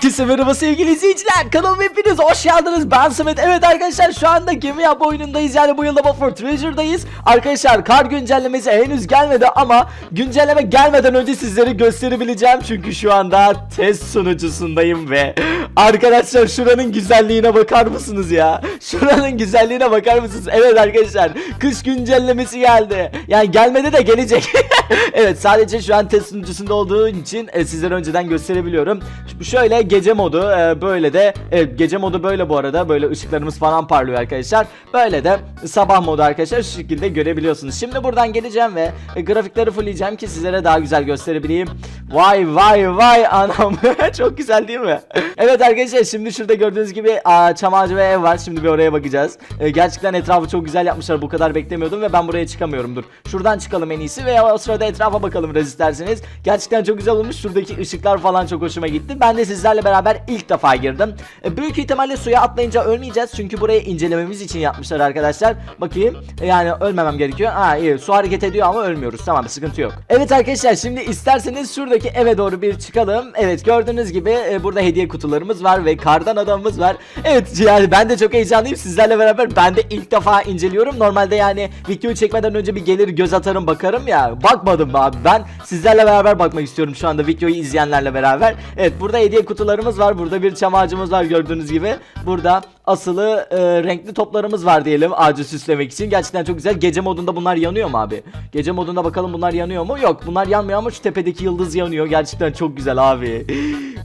Herkese merhaba sevgili izleyiciler. Kanalıma hepiniz hoş geldiniz. Ben Samet. Evet arkadaşlar şu anda gemi yapma oyunundayız. Yani bu yılda for Treasure'dayız. Arkadaşlar kar güncellemesi henüz gelmedi ama güncelleme gelmeden önce sizlere gösterebileceğim. Çünkü şu anda test sunucusundayım ve arkadaşlar şuranın güzelliğine bakar mısınız ya? Şuranın güzelliğine bakar mısınız? Evet arkadaşlar kış güncellemesi geldi. Yani gelmedi de gelecek. evet sadece şu an test sunucusunda olduğu için e, sizlere önceden gösterebiliyorum. Şöyle gece modu e, böyle de evet, gece modu böyle bu arada böyle ışıklarımız falan parlıyor arkadaşlar. Böyle de sabah modu arkadaşlar şu şekilde görebiliyorsunuz. Şimdi buradan geleceğim ve e, grafikleri fullleyeceğim ki sizlere daha güzel gösterebileyim. Vay vay vay anam çok güzel değil mi? evet arkadaşlar şimdi şurada gördüğünüz gibi aa, çam ağacı ve ev var. Şimdi bir oraya bakacağız. E, gerçekten etrafı çok güzel yapmışlar. Bu kadar beklemiyordum ve ben buraya çıkamıyorum. Dur. Şuradan çıkalım en iyisi veya o sırada etrafa bakalım biraz isterseniz. Gerçekten çok güzel olmuş. Şuradaki ışıklar falan çok hoşuma gitti. Ben de sizlerle beraber ilk defa girdim. E, büyük ihtimalle suya atlayınca ölmeyeceğiz. Çünkü burayı incelememiz için yapmışlar arkadaşlar. Bakayım. E, Yani ölmemem gerekiyor. Ha iyi. Su hareket ediyor ama ölmüyoruz. Tamam sıkıntı yok. Evet arkadaşlar şimdi isterseniz şuradaki eve doğru bir çıkalım. Evet gördüğünüz gibi e, burada hediye kutularımız var ve kardan adamımız var. Evet yani ben de çok heyecanlıyım. Sizlerle beraber ben de ilk defa inceliyorum. Normalde yani videoyu çekmeden önce bir gelir göz atarım bakarım ya. Bakmadım abi. Ben sizlerle beraber bakmak istiyorum şu anda videoyu izleyenlerle beraber. Evet burada hediye kutularımız var. Burada bir çam ağacımız var gördüğünüz gibi. Burada asılı e, renkli toplarımız var diyelim ağacı süslemek için. Gerçekten çok güzel. Gece modunda bunlar yanıyor mu abi? Gece modunda bakalım bunlar yanıyor mu? Yok bunlar yanmıyor ama şu tepedeki yıldız yanıyor. Gerçekten çok güzel abi.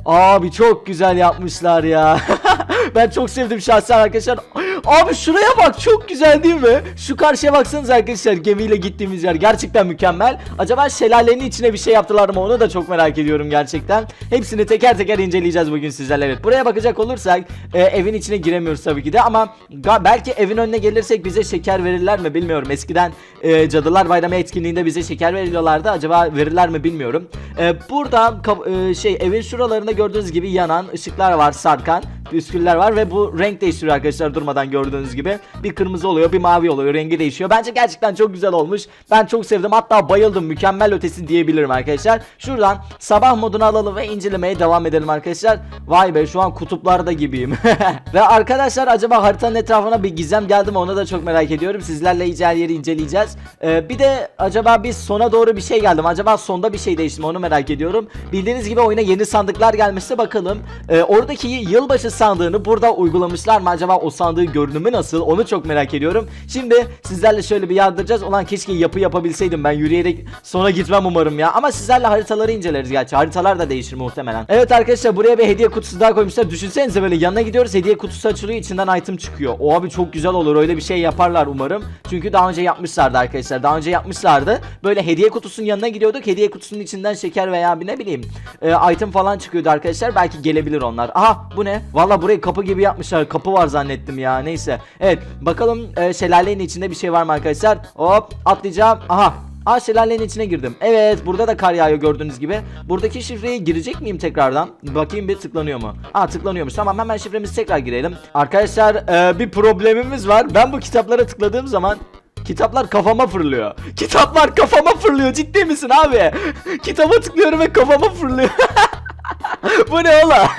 Abi çok güzel yapmışlar ya. ben çok sevdim şahsen arkadaşlar. Abi şuraya bak çok güzel değil mi? Şu karşıya baksanız arkadaşlar gemiyle gittiğimiz yer gerçekten mükemmel. Acaba şelalenin içine bir şey yaptılar mı onu da çok merak ediyorum gerçekten. Hepsini teker teker inceleyeceğiz bugün sizlerle. Evet buraya bakacak olursak e, evin içine giremiyoruz tabii ki de ama belki evin önüne gelirsek bize şeker verirler mi bilmiyorum. Eskiden e, Cadılar Bayramı etkinliğinde bize şeker veriyorlardı. Acaba verirler mi bilmiyorum. E, burada e, şey evin şuralarında gördüğünüz gibi yanan ışıklar var sarkan püsküller var ve bu renk değiştiriyor arkadaşlar durmadan gördüğünüz gibi. Bir kırmızı oluyor, bir mavi oluyor, rengi değişiyor. Bence gerçekten çok güzel olmuş. Ben çok sevdim. Hatta bayıldım. Mükemmel ötesi diyebilirim arkadaşlar. Şuradan sabah modunu alalım ve incelemeye devam edelim arkadaşlar. Vay be şu an kutuplarda gibiyim. ve arkadaşlar acaba haritanın etrafına bir gizem geldi mi onu da çok merak ediyorum. Sizlerle iyice her yeri inceleyeceğiz. Ee, bir de acaba biz sona doğru bir şey geldi mi? Acaba sonda bir şey değişti mi? Onu merak ediyorum. Bildiğiniz gibi oyuna yeni sandıklar gelmişse bakalım. Ee, oradaki yılbaşı sandığını burada uygulamışlar mı? Acaba o sandığın görünümü nasıl? Onu çok merak ediyorum. Şimdi sizlerle şöyle bir yardıracağız. Ulan keşke yapı yapabilseydim. Ben yürüyerek sona gitmem umarım ya. Ama sizlerle haritaları inceleriz gerçi. Haritalar da değişir muhtemelen. Evet arkadaşlar buraya bir hediye kutusu daha koymuşlar. Düşünsenize böyle yanına gidiyoruz. Hediye kutusu açılıyor. İçinden item çıkıyor. O abi çok güzel olur. Öyle bir şey yaparlar umarım. Çünkü daha önce yapmışlardı arkadaşlar. Daha önce yapmışlardı. Böyle hediye kutusunun yanına gidiyorduk. Hediye kutusunun içinden şeker veya bir ne bileyim e, item falan çıkıyordu arkadaşlar. Belki gelebilir onlar. Aha bu ne? Valla burayı kapı gibi yapmışlar. Kapı var zannettim ya. Neyse. Evet bakalım e, şelalenin içinde bir şey var mı arkadaşlar? Hop atlayacağım. Aha Aa şelalenin içine girdim. Evet burada da kar yağıyor gördüğünüz gibi. Buradaki şifreye girecek miyim tekrardan? Bakayım bir tıklanıyor mu? Aa tıklanıyormuş. Tamam hemen şifremizi tekrar girelim. Arkadaşlar e, bir problemimiz var. Ben bu kitaplara tıkladığım zaman Kitaplar kafama fırlıyor. Kitaplar kafama fırlıyor. Ciddi misin abi? Kitaba tıklıyorum ve kafama fırlıyor. Bu ne ola?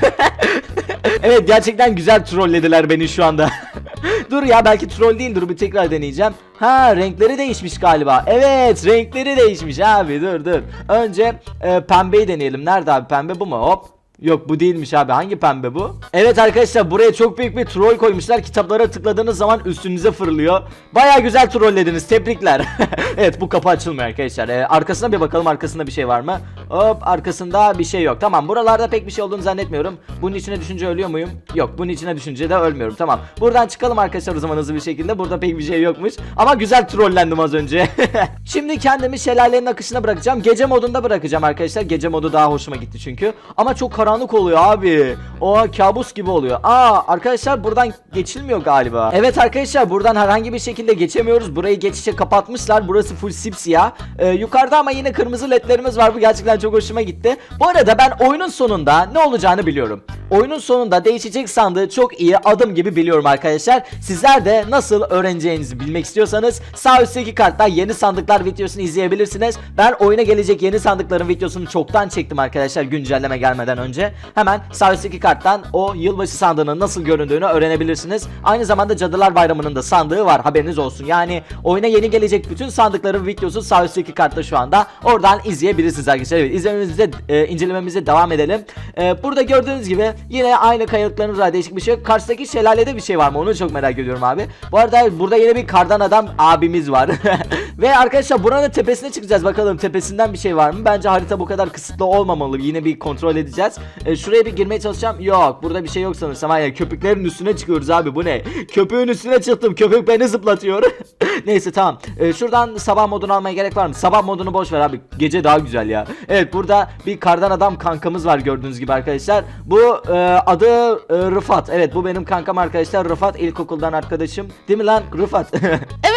evet gerçekten güzel trollediler beni şu anda. dur ya belki troll değil dur bir tekrar deneyeceğim. Ha renkleri değişmiş galiba. Evet renkleri değişmiş abi dur dur. Önce e, pembeyi deneyelim. Nerede abi pembe bu mu? Hop. Yok bu değilmiş abi. Hangi pembe bu? Evet arkadaşlar buraya çok büyük bir troll koymuşlar. Kitaplara tıkladığınız zaman üstünüze fırlıyor. Baya güzel trollediniz. Tebrikler. evet bu kapı açılmıyor arkadaşlar. Ee, arkasına bir bakalım arkasında bir şey var mı? Hop arkasında bir şey yok. Tamam buralarda pek bir şey olduğunu zannetmiyorum. Bunun içine düşünce ölüyor muyum? Yok bunun içine düşünce de ölmüyorum. Tamam. Buradan çıkalım arkadaşlar o zaman hızlı bir şekilde. Burada pek bir şey yokmuş. Ama güzel trollendim az önce. Şimdi kendimi şelalenin akışına bırakacağım. Gece modunda bırakacağım arkadaşlar. Gece modu daha hoşuma gitti çünkü. Ama çok karanlık oluyor abi. O kabus gibi oluyor. Aa arkadaşlar buradan geçilmiyor galiba. Evet arkadaşlar buradan herhangi bir şekilde geçemiyoruz. Burayı geçişe kapatmışlar. Burası full sipsiyah. Ee, yukarıda ama yine kırmızı ledlerimiz var. Bu gerçekten çok hoşuma gitti. Bu arada ben oyunun sonunda ne olacağını biliyorum. oyunun sonunda değişecek sandığı çok iyi adım gibi biliyorum arkadaşlar. Sizler de nasıl öğreneceğinizi bilmek istiyorsanız sağ üstteki karttan yeni sandıklar videosunu izleyebilirsiniz. Ben oyuna gelecek yeni sandıkların videosunu çoktan çektim arkadaşlar güncelleme gelmeden önce. Hemen sağ üstteki karttan o yılbaşı sandığının nasıl göründüğünü öğrenebilirsiniz. Aynı zamanda Cadılar Bayramı'nın da sandığı var haberiniz olsun. Yani oyuna yeni gelecek bütün sandıkların videosu sağ üstteki kartta şu anda. Oradan izleyebilirsiniz arkadaşlar. Evet izlememize, e, incelememize devam edelim. E, burada gördüğünüz gibi yine aynı kayalıklarımız var değişik bir şey. Karşıdaki şelalede bir şey var mı onu çok merak ediyorum abi. Bu arada burada yine bir kardan adam abimiz var. Ve arkadaşlar buranın tepesine çıkacağız bakalım tepesinden bir şey var mı? Bence harita bu kadar kısıtlı olmamalı. Yine bir kontrol edeceğiz. E, şuraya bir girmeye çalışacağım. Yok burada bir şey yok sanırsam. Hayır köpüklerin üstüne çıkıyoruz abi bu ne? Köpüğün üstüne çıktım. Köpük beni zıplatıyor. Neyse tamam. E, şuradan sabah modunu almaya gerek var mı? Sabah modunu boş ver abi. Gece daha güzel ya. Evet burada bir kardan adam kankamız var gördüğünüz gibi arkadaşlar. Bu e, adı e, Rıfat. Evet bu benim kankam arkadaşlar. Rıfat ilkokuldan arkadaşım. Değil mi lan Rıfat? Evet.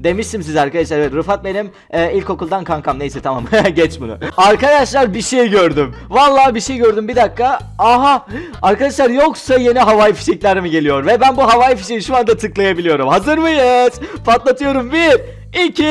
Demiştim size arkadaşlar. Rıfat benim e, ilkokuldan kankam. Neyse tamam. Geç bunu. Arkadaşlar bir şey gördüm. Vallahi bir şey gördüm. Bir dakika. Aha. Arkadaşlar yoksa yeni havai fişekler mi geliyor? Ve ben bu havai fişeği şu anda tıklayabiliyorum. Hazır mıyız? Patlatıyorum. 1 2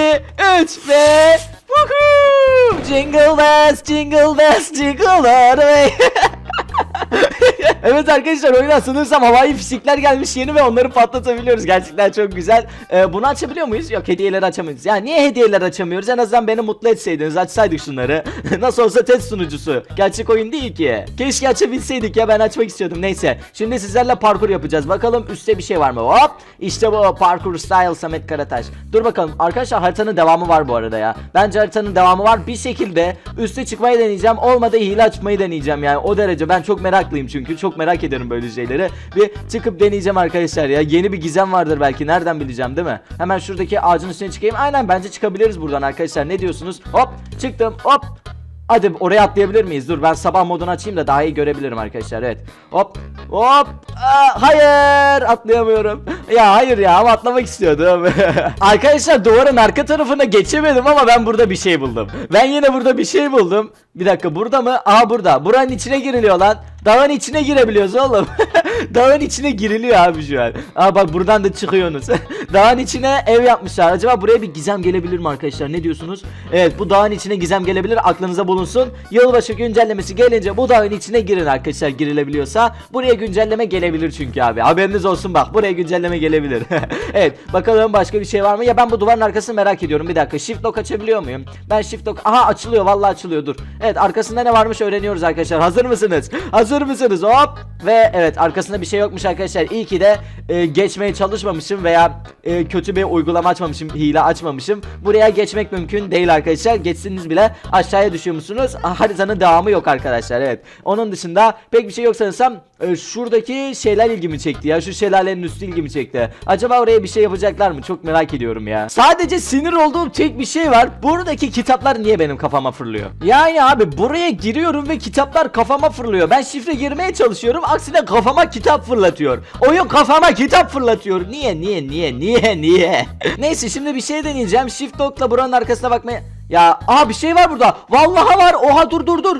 3 ve Woohoo! Jingle bells, jingle bells, jingle all the way. evet arkadaşlar oyuna sanırsam havai fişekler gelmiş yeni ve onları patlatabiliyoruz. Gerçekten çok güzel. Ee, bunu açabiliyor muyuz? Yok hediyeleri açamıyoruz. Ya niye hediyeler açamıyoruz? En azından beni mutlu etseydiniz açsaydık şunları. Nasıl olsa test sunucusu. Gerçek oyun değil ki. Keşke açabilseydik ya ben açmak istiyordum. Neyse. Şimdi sizlerle parkur yapacağız. Bakalım üstte bir şey var mı? Hop. İşte bu parkur style Samet Karataş. Dur bakalım. Arkadaşlar haritanın devamı var bu arada ya. Bence haritanın devamı var. Bir şekilde üste çıkmayı deneyeceğim. Olmadı hile açmayı deneyeceğim yani. O derece ben çok meraklıyım çünkü. Çok merak ederim böyle şeyleri. Bir çıkıp deneyeceğim arkadaşlar ya. Yeni bir gizem vardır belki. Nereden bileceğim değil mi? Hemen şuradaki ağacın üstüne çıkayım. Aynen bence çıkabiliriz buradan arkadaşlar. Ne diyorsunuz? Hop çıktım. Hop. Hadi oraya atlayabilir miyiz? Dur ben sabah modunu açayım da daha iyi görebilirim arkadaşlar. Evet. Hop. Hop. Aa, hayır. Atlayamıyorum. Ya hayır ya ama atlamak istiyordum. arkadaşlar duvarın arka tarafına geçemedim ama ben burada bir şey buldum. Ben yine burada bir şey buldum. Bir dakika burada mı? Aa burada. Buranın içine giriliyor lan. Dağın içine girebiliyoruz oğlum. Dağın içine giriliyor abi şu an. Aa bak buradan da çıkıyorsunuz. dağın içine ev yapmışlar. Acaba buraya bir gizem gelebilir mi arkadaşlar? Ne diyorsunuz? Evet bu dağın içine gizem gelebilir. Aklınıza bulunsun. Yılbaşı güncellemesi gelince bu dağın içine girin arkadaşlar girilebiliyorsa. Buraya güncelleme gelebilir çünkü abi. Haberiniz olsun bak. Buraya güncelleme gelebilir. evet bakalım başka bir şey var mı? Ya ben bu duvarın arkasını merak ediyorum. Bir dakika. Shift lock açabiliyor muyum? Ben shift lock... Aha açılıyor. Vallahi açılıyor. Dur. Evet arkasında ne varmış öğreniyoruz arkadaşlar. Hazır mısınız? Hazır mısınız? Hop. Ve evet arkasında bir şey yokmuş arkadaşlar. İyi ki de e, geçmeye çalışmamışım veya e, kötü bir uygulama açmamışım, hile açmamışım. Buraya geçmek mümkün değil arkadaşlar. Geçsiniz bile aşağıya düşüyormuşsunuz. Ah, Haritanın devamı yok arkadaşlar. Evet. Onun dışında pek bir şey yok sanırsam e, şuradaki şeyler ilgimi çekti ya. Şu şelalenin üstü ilgimi çekti. Acaba oraya bir şey yapacaklar mı? Çok merak ediyorum ya. Sadece sinir olduğum tek bir şey var. Buradaki kitaplar niye benim kafama fırlıyor? Yani abi buraya giriyorum ve kitaplar kafama fırlıyor. Ben şifre girmeye çalışıyorum. Aksine kafama kitap fırlatıyor. Oyun kafama kitap fırlatıyor. Niye niye niye niye niye? Neyse şimdi bir şey deneyeceğim. Shift lock'la buranın arkasına bakmaya ya aha bir şey var burada. Vallahi var. Oha dur dur dur.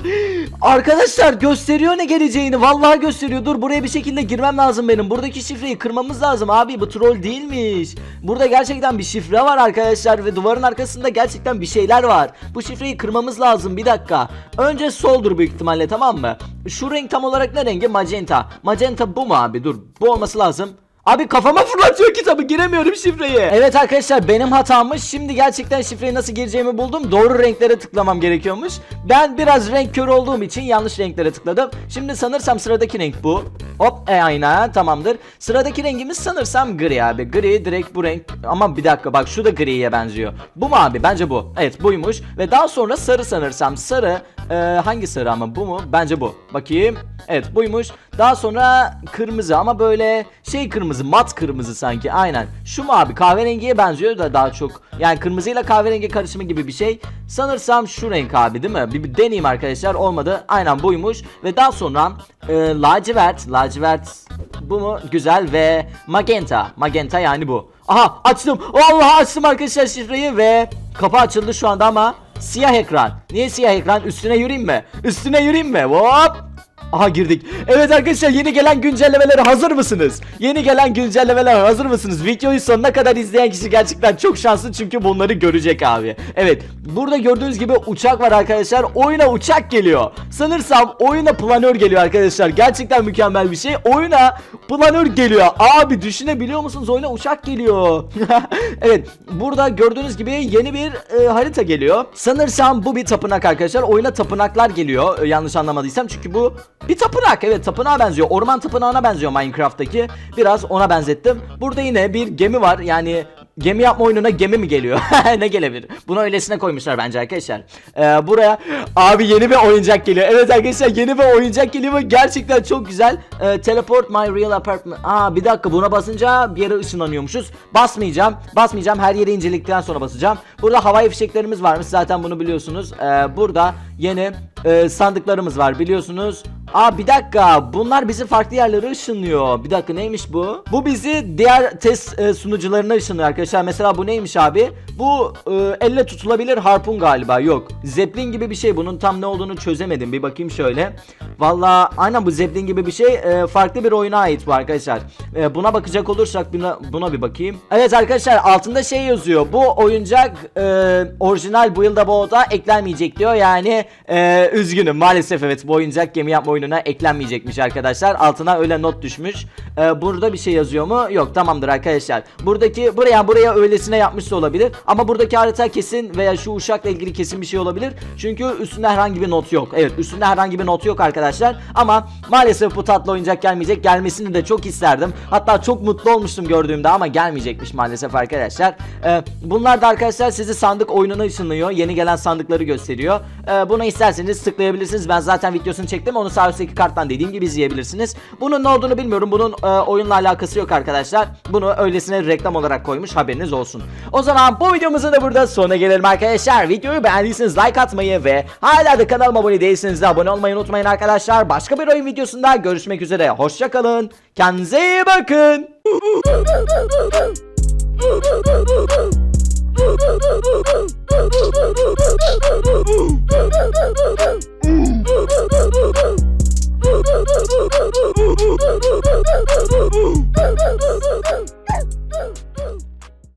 Arkadaşlar gösteriyor ne geleceğini. Vallahi gösteriyor. Dur buraya bir şekilde girmem lazım benim. Buradaki şifreyi kırmamız lazım abi. Bu troll değilmiş. Burada gerçekten bir şifre var arkadaşlar ve duvarın arkasında gerçekten bir şeyler var. Bu şifreyi kırmamız lazım. Bir dakika. Önce soldur büyük ihtimalle tamam mı? Şu renk tam olarak ne rengi? Magenta. Magenta bu mu abi? Dur. Bu olması lazım. Abi kafama fırlatıyor kitabı giremiyorum şifreyi. Evet arkadaşlar benim hatammış. Şimdi gerçekten şifreyi nasıl gireceğimi buldum. Doğru renklere tıklamam gerekiyormuş. Ben biraz renk körü olduğum için yanlış renklere tıkladım. Şimdi sanırsam sıradaki renk bu. Hop e aynen tamamdır. Sıradaki rengimiz sanırsam gri abi. Gri direkt bu renk. Ama bir dakika bak şu da griye benziyor. Bu mu abi? Bence bu. Evet buymuş. Ve daha sonra sarı sanırsam. Sarı e, hangi sarı ama bu mu? Bence bu. Bakayım. Evet buymuş. Daha sonra kırmızı ama böyle şey kırmızı mat kırmızı sanki aynen. Şu mu abi kahverengiye benziyor da daha çok. Yani kırmızıyla kahverengi karışımı gibi bir şey. Sanırsam şu renk abi değil mi? Bir, bir deneyeyim arkadaşlar olmadı. Aynen buymuş. Ve daha sonra e, lacivert. Lacivert bu mu? Güzel ve magenta. Magenta yani bu. Aha açtım. Vallahi açtım arkadaşlar şifreyi ve kapı açıldı şu anda ama siyah ekran. Niye siyah ekran? Üstüne yürüyeyim mi? Üstüne yürüyeyim mi? Hop. Aha girdik. Evet arkadaşlar yeni gelen güncellemelere hazır mısınız? Yeni gelen güncellemeler hazır mısınız? Videoyu sonuna kadar izleyen kişi gerçekten çok şanslı çünkü bunları görecek abi. Evet burada gördüğünüz gibi uçak var arkadaşlar. Oyuna uçak geliyor. Sanırsam oyuna planör geliyor arkadaşlar. Gerçekten mükemmel bir şey. Oyuna planör geliyor. Abi düşünebiliyor musunuz? Oyuna uçak geliyor. evet burada gördüğünüz gibi yeni bir e, harita geliyor. Sanırsam bu bir tapınak arkadaşlar. Oyuna tapınaklar geliyor. e, yanlış anlamadıysam. Çünkü bu bir tapınak. Evet tapınağa benziyor. Orman tapınağına benziyor Minecraft'taki. Biraz ona benzettim. Burada yine bir gemi var. Yani gemi yapma oyununa gemi mi geliyor? ne gelebilir? Bunu öylesine koymuşlar bence arkadaşlar. Ee, buraya abi yeni bir oyuncak geliyor. Evet arkadaşlar yeni bir oyuncak geliyor. Gerçekten çok güzel. Ee, teleport my real apartment. Aa bir dakika buna basınca bir yere ışınlanıyormuşuz. Basmayacağım. Basmayacağım. Her yeri inceledikten sonra basacağım. Burada havai fişeklerimiz varmış. Zaten bunu biliyorsunuz. Ee, burada yeni e, sandıklarımız var biliyorsunuz. Aa bir dakika bunlar bizi farklı yerlere ışınlıyor. Bir dakika neymiş bu? Bu bizi diğer test e, sunucularına ışınlıyor arkadaşlar. Mesela bu neymiş abi? Bu e, elle tutulabilir harpun galiba. Yok. Zeppelin gibi bir şey. Bunun tam ne olduğunu çözemedim. Bir bakayım şöyle. Valla aynen bu Zeppelin gibi bir şey. E, farklı bir oyuna ait bu arkadaşlar. E, buna bakacak olursak buna, buna bir bakayım. Evet arkadaşlar altında şey yazıyor. Bu oyuncak e, orijinal Build a Boat'a eklenmeyecek diyor. Yani e, üzgünüm maalesef evet bu oyuncak gemi yapma oyununa eklenmeyecekmiş arkadaşlar. Altına öyle not düşmüş. E, burada bir şey yazıyor mu? Yok tamamdır arkadaşlar. Buradaki buraya buraya öylesine yapmış da olabilir. Ama buradaki harita kesin veya şu uşakla ilgili kesin bir şey olabilir. Çünkü üstünde herhangi bir not yok. Evet üstünde herhangi bir not yok arkadaşlar. Ama maalesef bu tatlı oyuncak gelmeyecek. Gelmesini de çok isterdim. Hatta çok mutlu olmuştum gördüğümde ama gelmeyecekmiş maalesef arkadaşlar. Ee, bunlar da arkadaşlar sizi sandık oyununa ışınlıyor. Yeni gelen sandıkları gösteriyor. Ee, bunu isterseniz tıklayabilirsiniz. Ben zaten videosunu çektim. Onu sağ üstteki karttan dediğim gibi izleyebilirsiniz. Bunun ne olduğunu bilmiyorum. Bunun e, oyunla alakası yok arkadaşlar. Bunu öylesine reklam olarak koymuş. Haberiniz olsun. O zaman bu videomuzun da burada sonuna gelelim arkadaşlar. Videoyu beğendiyseniz like atmayı ve hala da kanalıma abone değilseniz de abone olmayı unutmayın arkadaşlar. Başka bir oyun videosunda görüşmek üzere. Hoşçakalın. Kendinize iyi bakın. Boo, boo, boo, boo, boo, boo, boo, boo, boo, boo, boo, boo.